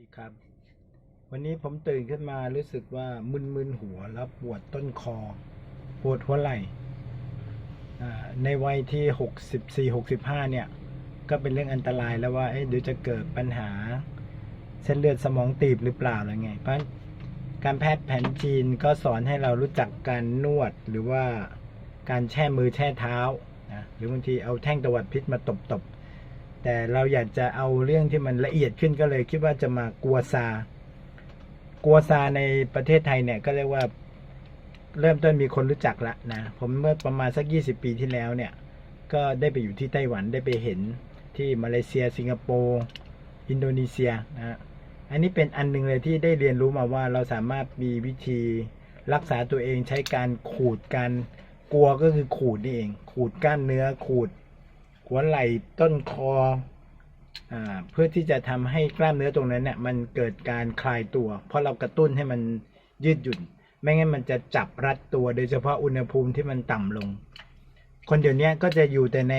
ดีครับ วันนี้ผมตื่นขึ้นมารู้สึกว่ามึนๆหัวแล้วปวดต้นคอ ปวดหัวไหล่ในวัยที่หกสิบสี่หกสิบห้าเนี่ย ก็เป็นเรื่องอันตรายแล้วว่าเเดี๋ยวจะเกิดปัญหา เส้นเลือดสมองตีบหรือเปล่าอะไรไง เพราะการแพทย์แผนจีนก็สอนให้เรารู้จักการนวดหรือว่าการแช่มือแช่เท้านะหรือบางทีเอาแท่งตวัดพิษมาตบๆ แต่เราอยากจะเอาเรื่องที่มันละเอียดขึ้นก็เลยคิดว่าจะมากัวซา กัวซาในประเทศไทยเนี่ยก็เรียกว่าเริ่มต้นมีคนรู้จักละนะ ผมเมื่อประมาณสัก 20 ปีที่แล้วเนี่ย ก็ได้ไปอยู่ที่ไต้หวันได้ไปเห็นที่มาเลเซีย สิงคโปร์อินโดนีเซียนะอันนี้เป็นอันหนึงเลยที่ได้เรียนรู้มาว่าเราสามารถมีวิธีรักษาตัวเองใช้การขูดการกลัวก็คือขูดนี่เอง ขูดก้านเนื้อขูด หัวไหล่ต้นคออาเพื่อที่จะทำให้กล้ามเนื้อตรงนั้นเนี่ยมันเกิดการคลายตัว เพราะเรากระตุ้นให้มันยืดหยุ่น ไม่งั้นมันจะจับรัดตัว โดยเฉพาะอุณหภูมิที่มันต่ำลง คนเดี๋ยวนี้ก็จะอยู่แต่ใน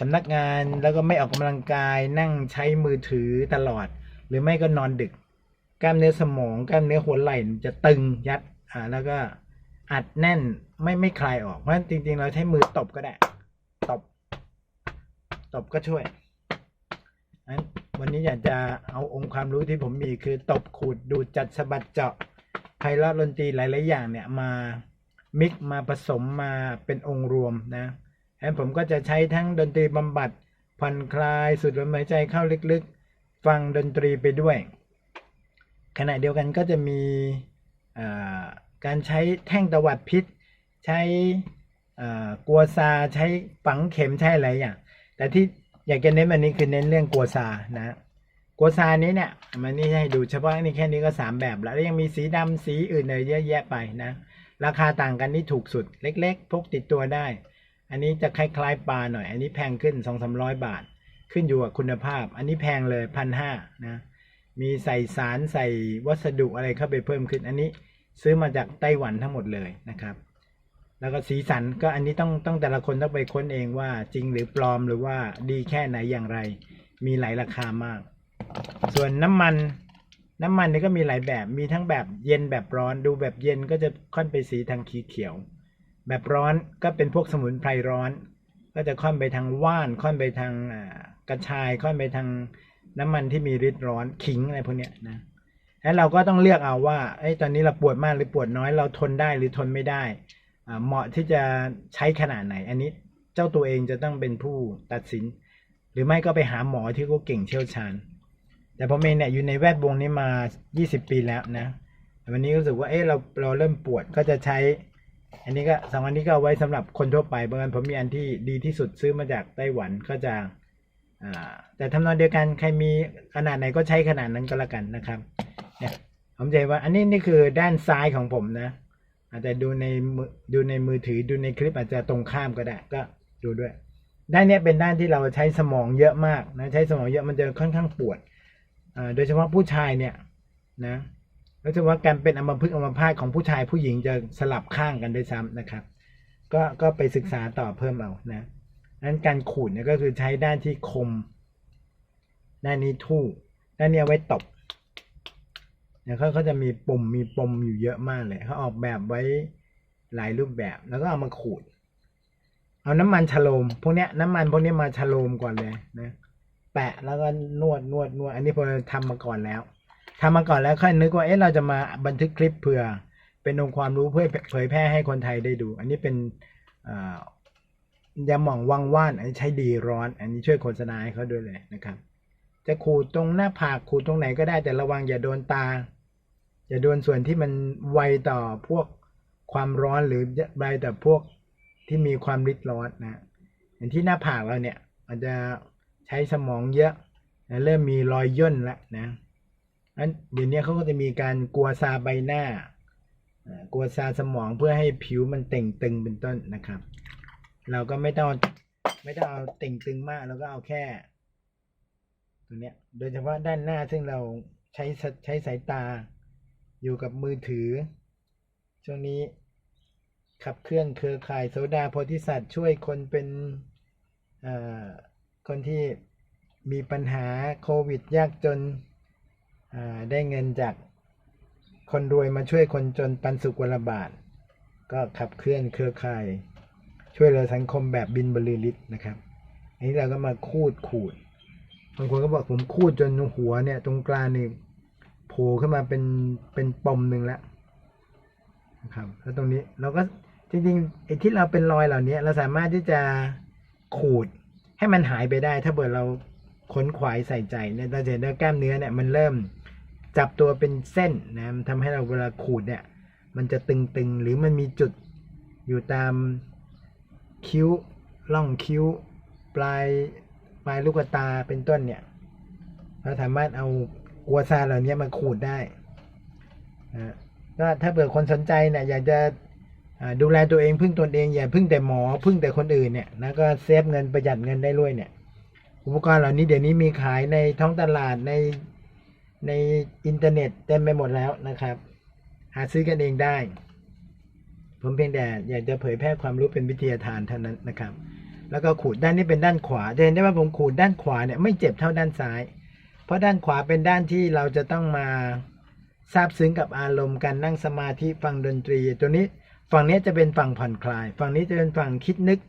สำนักงานแล้วก็ไม่ออกกำลังกายนั่งใช้มือถือตลอด หรือไม่ก็นอนดึก กล้ามเนื้อสมองกล้ามเนื้อหัวไหล่จะตึงยัดอ่าแล้วก็อัดแน่นไม่ไม่คลายออกเพราะฉะนั้นจริงๆ เราใช้มือตบก็ได้ ตบก็ช่วยวันนี้อยากจะเอาองค์ความรู้ที่ผมมีคือตบขูดดูดจัดสะบัดเจาะไพเราะดนตรีหลาย ๆ อย่างเนี่ยมามิกมาผสมมาเป็นองค์รวมนะงั้นผมก็จะใช้ทั้งดนตรีบำบัดผ่อนคลายสูดลมหายใจเข้าลึก ๆ ฟังดนตรีไปด้วย ขณะเดียวกันก็จะมีการใช้แท่งตวัดพิษ ใช้กัวซาใช้ฝังเข็มใช้อะไรอย่าง แต่ที่อยากจะเน้นวันนี้คือเน้นเรื่องกัวซานะกัวซานี้เนี่ยมันนี่ให้ดูเฉพาะนี่แค่นี้ก็สามแบบแล้วแล้วยังมีสีดำสีอื่นเลยเยอะแยะไปนะ ราคาต่างกันนี่ถูกสุดเล็กๆพกติดตัวได้ อันนี้จะคล้ายๆปลาหน่อย อันนี้แพงขึ้นสองสามร้อยบาท ขึ้นอยู่กับคุณภาพ อันนี้แพงเลยพันห้านะมีใส่สารใส่วัสดุอะไรเข้าไปเพิ่มขึ้น อันนี้ซื้อมาจากไต้หวันทั้งหมดเลยนะครับ แล้วก็สีสันก็อันนี้ต้องต้องแต่ละคนต้องไปค้นเองว่าจริงหรือปลอมหรือว่าดีแค่ไหนอย่างไร มีหลายราคามาก ส่วนน้ำมันน้ำมันนี่ก็มีหลายแบบมีทั้งแบบเย็นแบบร้อนดูแบบเย็นก็จะค่อนไปสีทางขีเขียว แบบร้อนก็เป็นพวกสมุนไพรร้อน ก็จะค่อนไปทางว่านค่อนไปทางกระชายค่อนไปทางน้ำมันที่มีฤทธิ์ร้อนขิงอะไรพวกเนี้ยนะแล้วเราก็ต้องเลือกเอาว่าไอ้ตอนนี้เราปวดมากหรือปวดน้อยเราทนได้หรือทนไม่ได้ เหมาะที่จะใช้ขนาดไหน อันนี้เจ้าตัวเองจะต้องเป็นผู้ตัดสิน หรือไม่ก็ไปหาหมอที่เขาเก่งเชี่ยวชาญ แต่ผมเองเนี่ยอยู่ในแวดวงนี้มา 20 ปีแล้วนะวันนี้รู้สึกว่าเอ๊ะเราเราเริ่มปวดก็จะใช้ อันนี้ก็สองอันนี้ก็เอาไว้สำหรับคนทั่วไปบางอันผมมีอันที่ดีที่สุดซื้อมาจากไต้หวันก็จะแต่ทำนองเดียวกันใครมีขนาดไหนก็ใช้ขนาดนั้นก็แล้วกันนะครับเนี่ยผมจว่าอันนี้นี่คือด้านซ้ายของผมนะ อาจจะดูในมือดูในมือถือดูในคลิปอาจจะตรงข้ามก็ได้ ก็ดูด้วย ด้านนี้เป็นด้านที่เราใช้สมองเยอะมากนะใช้สมองเยอะมันจะค่อนข้างปวดโดยเฉพาะผู้ชายเนี่ยนะรู้สึกว่าการเป็นอัมพฤกษ์อัมพาตของผู้ชายผู้หญิงจะสลับข้างกันด้วยซ้ำนะครับ ก็ก็ไปศึกษาต่อเพิ่มเอานะนั้นการขูดเนี่ยก็คือใช้ด้านที่คม ด้านนี้ทู่ด้านนี้เอาไว้ตบ เนี่ยเขาเขาจะมีปุ่มมีปมอยู่เยอะมากเลยเขาออกแบบไว้หลายรูปแบบ แล้วก็เอามาขูด เอาน้ำมันฉโลม พวกเนี้ยน้ำมันพวกนี้มาฉโลมก่อนเลยนะ แปะแล้วก็นวดนวดนวด อันนี้พอทำมาก่อนแล้วทำมาก่อนแล้วค่อยนึกว่าเอ๊ะเราจะมาบันทึกคลิปเผื่อ เป็นองค์ความรู้เพื่อเผยแพร่ให้คนไทยได้ดู อันนี้เป็นยาหม่องวังว่าน อันนี้ใช้ดีร้อน อันนี้ช่วยโฆษณาให้เขาด้วยเลยนะครับ จะขูดตรงหน้าผากขูดตรงไหนก็ได้แต่ระวังอย่าโดนตา อย่าโดนส่วนที่มันไวต่อพวกความร้อนหรือไวต่อพวกที่มีความริดร้อนนะอย่างที่หน้าผากเราเนี่ยมันจะใช้สมองเยอะนะเริ่มมีรอยย่นแล้วนะอันเดี๋ยวนี้เขาก็จะมีการกลัวซาใบหน้ากลัวซาสมองเพื่อให้ผิวมันเต่งตึงเป็นต้นนะครับ เราก็ไม่ต้องไม่ต้องเอาเต่งตึงมากเราก็เอาแค่ตัวเนี้ยโดยเฉพาะด้านหน้าซึ่งเราใช้ใช้สายตา อยู่กับมือถือ ช่วงนี้ขับเคลื่อนเครือข่ายโสดาโพธิสัตว์ช่วยคนเป็นคนที่มีปัญหาโควิดยากจนได้เงินจากคนรวยมาช่วยคนจนปันสุขวันลบาท ก็ขับเคลื่อนเครือข่าย ช่วยเหลือสังคมแบบบินบรรลือฤทธิ์นะครับ อันนี้เราก็มาคูดขูดบางคนก็บอกผมคูดจนหัวเนี่ย ตรงกลางนี่ โผล่ขึ้นมาเป็นเป็นปมหนึ่งแล้วนะครับแล้วตรงนี้เราก็จริงๆไอ้ที่เราเป็นรอยเหล่านี้เราสามารถที่จะขูดให้มันหายไปได้ ถ้าเกิดเราค้นขวายใส่ใจเนี่ยเราจะเห็นว่ากล้ามเนื้อเนี่ยมันเริ่มจับตัวเป็นเส้นนะทำให้เราเวลาขูดเนี่ย มันจะตึงๆ หรือมันมีจุดอยู่ตามคิ้วล่องคิ้ว ปลายปลายลูกตาเป็นต้นเนี่ยเราสามารถเอา กัวซาเหล่านี้มาขูดได้นะก็ถ้าเผื่อคนสนใจเนี่ยอยากจะดูแลตัวเองพึ่งตนเองอย่าพึ่งแต่หมอพึ่งแต่คนอื่นเนี่ยนะก็เซฟเงินประหยัดเงินได้ด้วยเนี่ย อุปกรณ์เหล่านี้เดี๋ยวนี้มีขายในท้องตลาดในในอินเทอร์เน็ตเต็มไปหมดแล้วนะครับ หาซื้อกันเองได้ ผมเพียงแต่อยากจะเผยแพร่ความรู้เป็นวิทยาทานเท่านั้นนะครับ แล้วก็ขูดด้านนี้เป็นด้านขวาจะเห็นได้ว่าผมขูดด้านขวาเนี่ยไม่เจ็บเท่าด้านซ้าย เพราะด้านขวาเป็นด้านที่เราจะต้องมาซาบซึ้งกับอารมณ์การนั่งสมาธิฟังดนตรี ตัวนี้ฝั่งนี้จะเป็นฝั่งผ่อนคลาย ฝั่งนี้จะเป็นฝั่งคิดนึก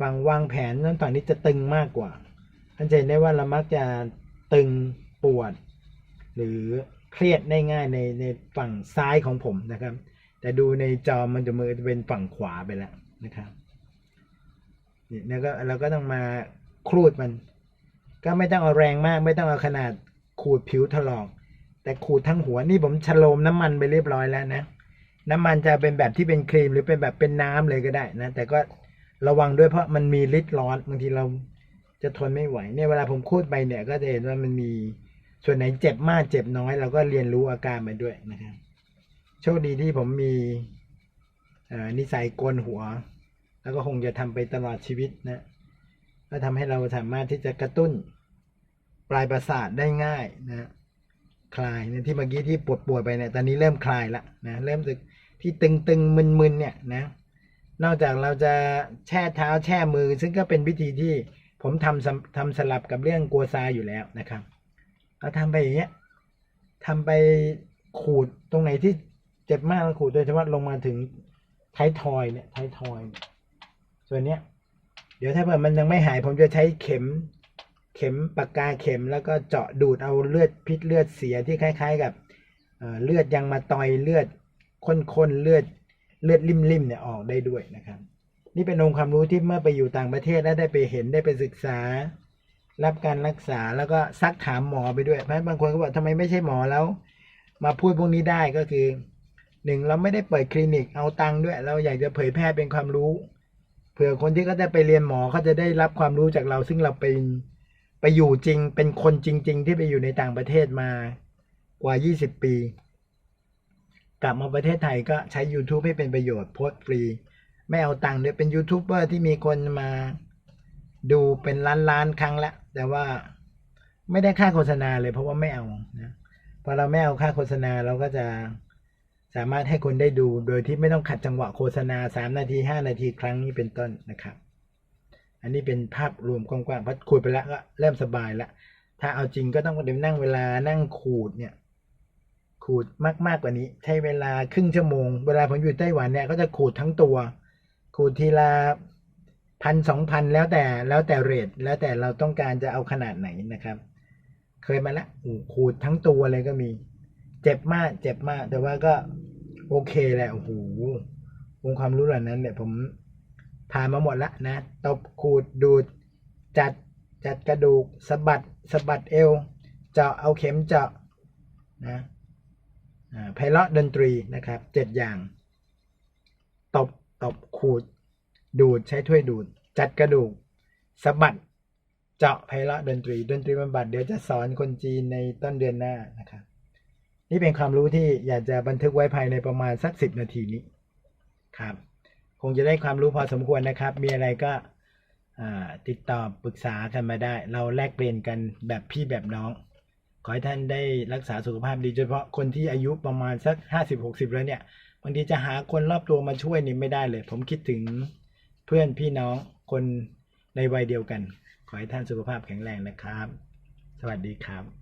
ฝั่งวางแผนนั้นฝั่งนี้จะตึงมากกว่าท่านจะเห็นได้ว่าเรามักจะตึงปวด หรือเครียดได้ง่ายในในฝั่งซ้ายของผมนะครับ แต่ดูในจอมันจะมือจะเป็นฝั่งขวาไปแล้วนะครับนี่แล้วก็เราก็ต้องมาครูดมัน ก็ไม่ต้องเอาแรงมาก ไม่ต้องเอาขนาดขูดผิวถลอก แต่ขูดทั้งหัวนี่ผมฉโลมน้ำมันไปเรียบร้อยแล้วนะ น้ำมันจะเป็นแบบที่เป็นครีมหรือเป็นแบบเป็นน้ำเลยก็ได้นะ แต่ก็ระวังด้วยเพราะมันมีฤทธิ์ร้อนบางทีเราจะทนไม่ไหวเนี่ยเวลาผมคูดไปเนี่ย ก็จะเห็นว่ามันมีส่วนไหนเจ็บมากเจ็บน้อย เราก็เรียนรู้อาการมันด้วยนะครับโชคดีที่ผมมีนิสัยโกนหัว แล้วก็คงจะทำไปตลอดชีวิตนะ ก็ทำให้เราสามารถที่จะกระตุ้นปลายประสาทได้ง่ายนะคลายเนี่ยที่เมื่อกี้ที่ปวดปวดๆไปเนี่ยตอนนี้เริ่มคลายละนะเริ่มสึกที่ตึงตึงมึนมึนๆเนี่ยนะนอกจากเราจะแช่เท้าแช่มือ ซึ่งก็เป็นวิธีที่ผมทำทำสลับกับเรื่องกัวซาอยู่แล้วนะครับเราทำไปอย่างเงี้ยทำไปขูดตรงไหนที่เจ็บมากก็ขูดโดยเฉพาะลงมาถึงท้ายทอยเนี่ยท้ายทอย ส่วนเนี้ย ดี๋ยวถ้าเกิดมันยังไม่หาย ผมจะใช้เข็ม เข็มปากกาเข็มแล้วก็เจาะดูดเอาเลือดพิษเลือดเสียที่คล้าย ๆ กับเเลือดยังมาตอยเลือดข้นๆเลือดเลือดริมๆเนี่ยออกได้ด้วยนะครับ นี่เป็นองค์ความรู้ที่เมื่อไปอยู่ต่างประเทศแล้วได้ไปเห็นได้ไปศึกษา รับการรักษาแล้วก็ซักถามหมอไปด้วยเพราะบางคนก็บอกทำไมไม่ใช่หมอแล้ว มาพูดพวกนี้ได้ก็คือหนึ่งเราไม่ได้เปิดคลินิกเอาตังค์ด้วย เราอยากจะเผยแพร่เป็นความรู้ เผื่อคนที่เขาจะไปเรียนหมอเขาจะได้รับความรู้จากเรา ซึ่งเราเป็นไปอยู่จริง เป็นคนจริง ๆ ที่ไปอยู่ในต่างประเทศมากว่า 20 ปี กลับมาประเทศไทยก็ใช้ YouTube ให้เป็นประโยชน์โพสต์ฟรี ไม่เอาตังค์ด้วยเป็นยูทูบเบอร์ที่มีคนมาดูเป็นล้านล้านๆครั้งละ แต่ว่าไม่ได้ค่าโฆษณาเลยเพราะว่าไม่เอานะพอเราไม่เอาค่าโฆษณาเราก็จะ สามารถให้คนได้ดูโดยที่ไม่ต้องขัดจังหวะโฆษณาสามนาทีห้านาทีครั้งนี้เป็นต้นนะครับ อันนี้เป็นภาพรวมกว้างๆพัดคุยไปแล้วก็เริ่มสบายแล้วถ้าเอาจริงก็ต้องเดี๋ยวนั่งเวลานั่งขูดเนี่ยขูดมากๆกว่านี้ ใช้เวลาครึ่งชั่วโมง เวลาผมอยู่ไต้หวันเนี่ยก็จะขูดทั้งตัว ขูดทีละพันสองพันแล้วแต่แล้วแต่เรทแล้วแต่เราต้องการจะเอาขนาดไหนนะครับ เคยมาแล้วขูดทั้งตัวเลยก็มี เจ็บมาก เจ็บมาก แต่ว่าก็โอเคแหละ โอ้โหองความรู้เหล่านั้นเนี่ยผมผ่านมาหมดละนะ ตบขูดดูด จัดจัดกระดูกสะบัดสะบัดเอว เจาะเอาเข็มเจาะนะอ่าไพเราะดนตรีนะครับเจ็ดอย่าง ตบตบขูด ดูดใช้ถ้วยดูด จัดกระดูกสะบัด เจาะไพเราะดนตรี ดนตรีบำบัดเดี๋ยวจะสอนคนจีนในต้นเดือนหน้านะครับ นี่เป็นความรู้ที่อยากจะบันทึกไว้ภายในประมาณสักสิบนาทีนี้ครับ คงจะได้ความรู้พอสมควรนะครับ มีอะไรก็ติดต่อปรึกษากันมาได้ เราแลกเปลี่ยนกันแบบพี่แบบน้อง ขอให้ท่านได้รักษาสุขภาพดีโดยเฉพาะคนที่อายุประมาณสักห้าสิบหกสิบแล้วเนี่ยบางทีจะหาคนรอบตัวมาช่วยนี่ไม่ได้เลย ผมคิดถึงเพื่อนพี่น้องคนในวัยเดียวกัน ขอให้ท่านสุขภาพแข็งแรงนะครับ สวัสดีครับ